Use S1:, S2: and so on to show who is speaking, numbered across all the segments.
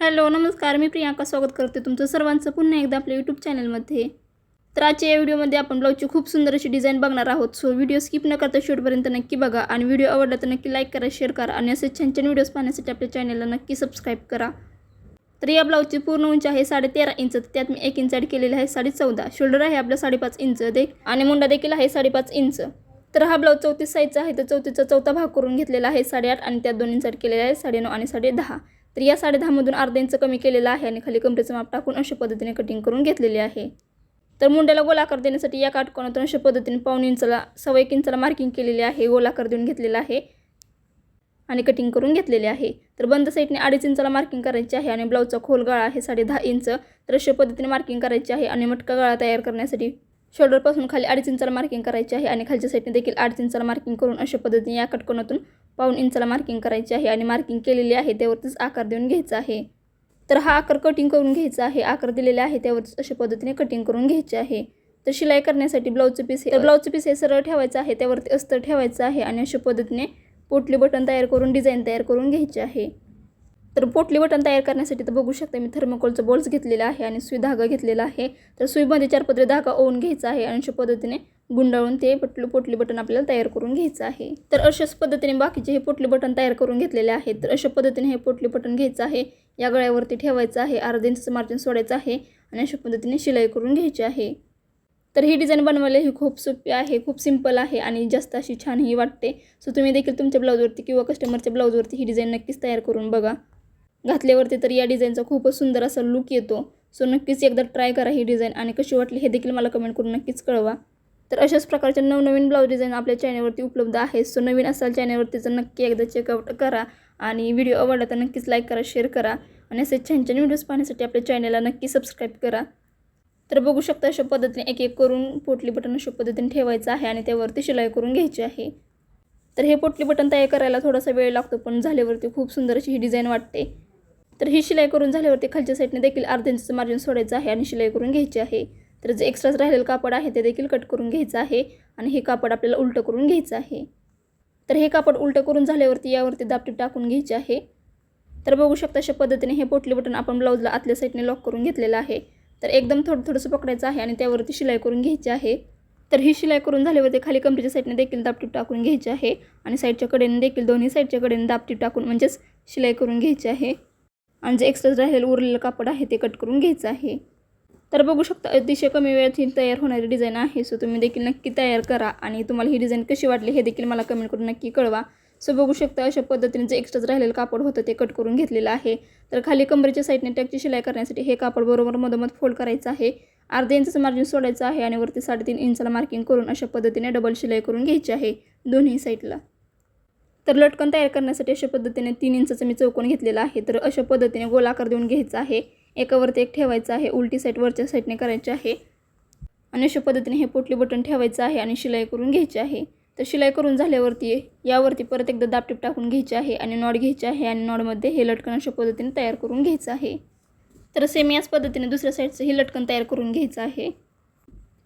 S1: Hello नमस्कार. मी प्रियांका स्वागत करते तुमचं सर्वांचं पुन्हा एकदा आपल्या यूट्यूब चॅनलमध्ये तर आजच्या या व्हिडिओमध्ये आपण ब्लाऊजची खूप सुंदर अशी डिझाईन बघणार आहोत. सो व्हिडिओ स्किप न करता शेवटपर्यंत नक्की बघा आणि व्हिडिओ आवडला तर नक्की लाईक करा शेअर करा आणि असे छान छान व्हिडिओज पाहण्यासाठी आपल्या चॅनलला नक्की सबस्क्राईब करा. तर या ब्लाऊजची पूर्ण उंची आहे साडे तेरा इंच तर त्यात मी एक इंच ॲड केलेलं आहे साडे चौदा शोल्डर आहे आपलं साडेपाच इंच दे आणि मुंडा देखील आहे साडेपाच इंच. तर हा ब्लाऊज चौतीस साईजचा आहे तर चौतीसचा चौथा भाग करून घेतलेला आहे साडेआठ आणि त्यात दोन इंच ॲड केलेला आहे साडेनऊ आणि साडे दहा तर या साडेदहामधून अर्धा इंच कमी केलेलं आहे आणि खाली कमरेचं माप टाकून अशा पद्धतीने कटिंग करून घेतलेली आहे. तर मुंड्याला गोलाकार देण्यासाठी या काटकोनातून अशा पद्धतीने पाऊण इंचाला सव्वा एक इंचाला मार्किंग केलेली आहे गोलाकार देऊन घेतलेला आहे आणि कटिंग करून घेतलेले आहे. तर बंद साईडने अडीच इंचाला मार्किंग करायची आहे आणि ब्लाऊजचा खोल गळा आहे साडे दहा इंच. तर अशा पद्धतीने मार्किंग करायची आहे आणि मटका गळा तयार करण्यासाठी शोल्डरपासून खाली अडीच इंचाला मार्किंग करायची आहे आणि खालच्या साईडने देखील अडीच इंचाला मार्किंग करून अशा पद्धतीने या कटकोनातून पाऊण इंचाला मार्किंग करायची आहे आणि मार्किंग केलेली आहे त्यावरतीच आकार देऊन घ्यायचा आहे. तर हा आकार कटिंग करून घ्यायचा आहे. आकार दिलेले आहे त्यावरतीच अशा पद्धतीने कटिंग करून घ्यायचे आहे. तर शिलाई करण्यासाठी ब्लाऊजचं पीस हे ब्लाऊजचं पीस हे सरळ ठेवायचं आहे त्यावरती अस्तर ठेवायचं आहे आणि अशा पद्धतीने पोटली बटन तयार करून डिझाईन तयार करून घ्यायचे आहे. तर पोटली बटन तयार करण्यासाठी तर बघू शकता मी थर्मकोलचं बॉल्स घेतलेला आहे आणि सुई धागा घेतलेला आहे. तर सुईमध्ये चार पदरी धागा ओवून घ्यायचा आहे आणि अशा पद्धतीने गुंडाळून ते पटलू पोटली बटन आपल्याला तयार करून घ्यायचं आहे. तर अशाच पद्धतीने बाकीचे हे पोटली बटन तयार करून घेतलेले आहेत. तर अशा पद्धतीने हे पोटली बटन घ्यायचं आहे. या गळ्यावरती ठेवायचं आहे. अर्धा इंचचं मार्जिन सोडायचं आहे आणि अशा पद्धतीने शिलाई करून घ्यायची आहे. तर ही डिझाईन बनवायला ही खूप सोपी आहे खूप सिंपल आहे आणि जास्त अशी छानही वाटते. सो तुम्ही देखील तुमच्या ब्लाऊजवरती किंवा कस्टमरच्या ब्लाऊजवरती ही डिझाईन नक्कीच तयार करून बघा. घातल्यावरती तर या डिझाईनचा खूपच सुंदर असा लुक येतो. सो नक्कीच एकदा ट्राय करा ही डिझाईन आणि कशी वाटली हे देखील मला कमेंट करून नक्कीच कळवा. तर अशाच प्रकारच्या नवनवीन ब्लाऊज डिझाईन आपल्या चॅनलवरती उपलब्ध आहेत. सो नवीन असाल चॅनलवरती तर नक्की एकदा चेकआउट करा आणि व्हिडिओ आवडला तर नक्कीच लाईक करा शेअर करा आणि असे छान छान व्हिडिओज पाहण्यासाठी आपल्या चॅनलला नक्की सबस्क्राईब करा. तर बघू शकता अशा पद्धतीने एक एक करून पोटली बटन अशा पद्धतीने ठेवायचं आहे आणि त्यावरती शिलाई करून घ्यायची आहे. तर हे पोटली बटन तयार करायला थोडासा वेळ लागतो पण झाल्यावरती खूप सुंदर अशी ही डिझाईन वाटते. तर ही शिलाई करून झाल्यावरती खालच्या साईडने देखील अर्धा इंचचं मार्जिन सोडायचं आहे आणि शिलाई करून घ्यायची आहे. तर जे एक्स्ट्राच राहिलेलं कापड आहे ते देखील कट करून घ्यायचं आहे आणि हे कापड आपल्याला उलटं करून घ्यायचं आहे. तर हे कापड उलटं करून झाल्यावरती यावरती दापटी टाकून घ्यायची आहे. तर बघू शकता अशा पद्धतीने हे पोटली बटन आपण ब्लाऊजला आतल्या साईडने लॉक करून घेतलेलं आहे. तर एकदम थोडं थोडंसं पकडायचं आहे आणि त्यावरती शिलाई करून घ्यायची आहे. तर ही शिलाई करून झाल्यावरती खाली कमरेच्या साईडने देखील दापटी टाकून घ्यायची आहे आणि साईडच्या कडेने देखील दोन्ही साईडच्या कडेने दापटी टाकून म्हणजेच शिलाई करून घ्यायची आहे. आणि जे एक्स्ट्रा राहिलेलं उरलेलं कापड आहे ते कट करून घ्यायचं आहे. तर बघू शकता अतिशय कमी वेळात ही तयार होणारी डिझाईन आहे. सो तुम्ही देखील नक्की तयार करा आणि तुम्हाला ही डिझाईन कशी वाटली हे देखील मला कमेंट करून नक्की कळवा. सो बघू शकता अशा पद्धतीने जे एक्स्ट्राच राहिलेलं कापड होतं ते कट करून घेतलेलं आहे. तर खाली कमरेच्या साईडने टॅगची शिलाई करण्यासाठी हे कापड बरोबर मधोमध फोल्ड करायचं आहे. अर्ध्या इंचाचं मार्जिन सोडायचं आहे आणि वरती साडेतीन इंचाला मार्किंग करून अशा पद्धतीने डबल शिलाई करून घ्यायची आहे दोन्ही साईडला तर लटकन तयार करण्यासाठी अशा पद्धतीने तीन इंचाचं मी चौकोन घेतलेला आहे. तर अशा पद्धतीने गोलाकार देऊन घ्यायचा आहे. एकावरती एक ठेवायचं आहे. उलटी साईड वरच्या साईडने करायची आहे. आणि अशा पद्धतीने हे पोटली बटन ठेवायचं आहे आणि शिलाई करून घ्यायची आहे. तर शिलाई करून झाल्यावरती यावरती परत एकदा दापटीप टाकून घ्यायची आहे आणि नॉड घ्यायची आहे आणि नॉडमध्ये हे लटकन अशा पद्धतीने तयार करून घ्यायचं आहे. तर सेम याच पद्धतीने दुसऱ्या साईडचं हे लटकन तयार करून घ्यायचं आहे.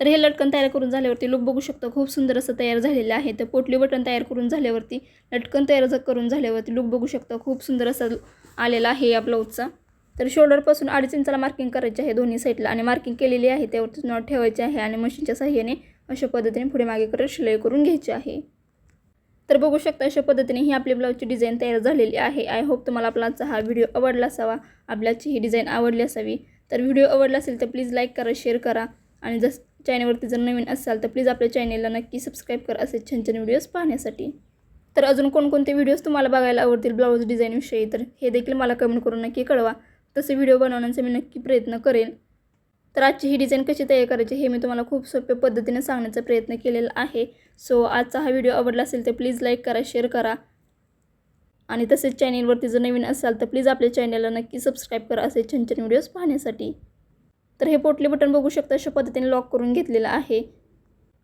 S1: तर हे लटकन तयार करून झाल्यावरती लुक बघू शकतो खूप सुंदर असं तयार झालेलं आहे. तर पोटली बटन तयार करून झाल्यावरती लटकन तयार करून झाल्यावरती लुक बघू शकतो खूप सुंदर असा आलेला आहे या ब्लाऊजचा. तर शोल्डरपासून अडीच इंचाला मार्किंग करायचे आहे दोन्ही साईडला आणि मार्किंग केलेली आहे त्यावरती नॉट ठेवायचे आहे आणि मशीनच्या साह्याने अशा पद्धतीने पुढे मागे करत शिलाई करून घ्यायची आहे. तर बघू शकता अशा पद्धतीने ही आपली ब्लाऊजची डिझाईन तयार झालेली आहे. आय होप तुम्हाला आपलाचा हा व्हिडिओ आवडला असावा. आपल्याची ही डिझाईन आवडली असावी. तर व्हिडिओ आवडला असेल तर प्लीज लाईक करा शेअर करा आणि जस चॅनलवरती जर नवीन असाल तर प्लीज आपल्या चॅनेलला नक्की सबस्क्राईब करा असे छान छान व्हिडिओज पाहण्यासाठी. तर अजून कोणकोणते व्हिडिओज तुम्हाला बघायला आवडतील ब्लाऊज डिझाईनविषयी तर हे देखील मला कमेंट करून नक्की कळवा. तसे व्हिडिओ बनवण्याचा मी नक्की प्रयत्न करेन. तर आजची ही डिझाईन कशी तयार करायची हे मी तुम्हाला खूप सोप्या पद्धतीने सांगण्याचा प्रयत्न केलेला आहे. सो आजचा हा व्हिडिओ आवडला असेल तर प्लीज लाईक करा शेअर करा. आणि तसेच चॅनेलवरती जर नवीन असाल तर प्लीज आपल्या चॅनेलला नक्की सबस्क्राईब करा असे छान छान व्हिडिओज पाहण्यासाठी. तर हे पोटली बटन बघू शकता अशा पद्धतीने लॉक करून घेतलेलं आहे.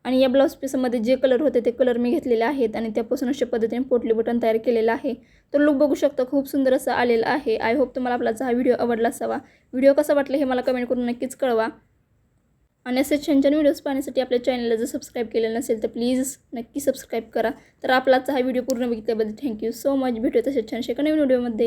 S1: आणि या ब्लाऊज पीसमध्ये जे कलर होते ते कलर मी घेतलेले आहेत आणि त्यापासून अशा पद्धतीने पोटली बटन तयार केलेलं आहे. तर लुक बघू शकता खूप सुंदर असं आलेलं आहे. आय होप तुम्हाला आपला हा व्हिडिओ आवडला असावा. व्हिडिओ कसा वाटला हे मला कमेंट करून नक्कीच कळवा. आणि असे छान छान व्हिडिओज पाहण्यासाठी आपल्या चॅनलला जर सबस्क्राईब केलेलं नसेल तर प्लीज नक्की सबस्क्राईब करा. तर आपलाचा हा व्हिडिओ पूर्ण बघितल्याबद्दल थँक्यू सो मच भेटूया तसेच छानशे एका नवीन व्हिडिओमध्ये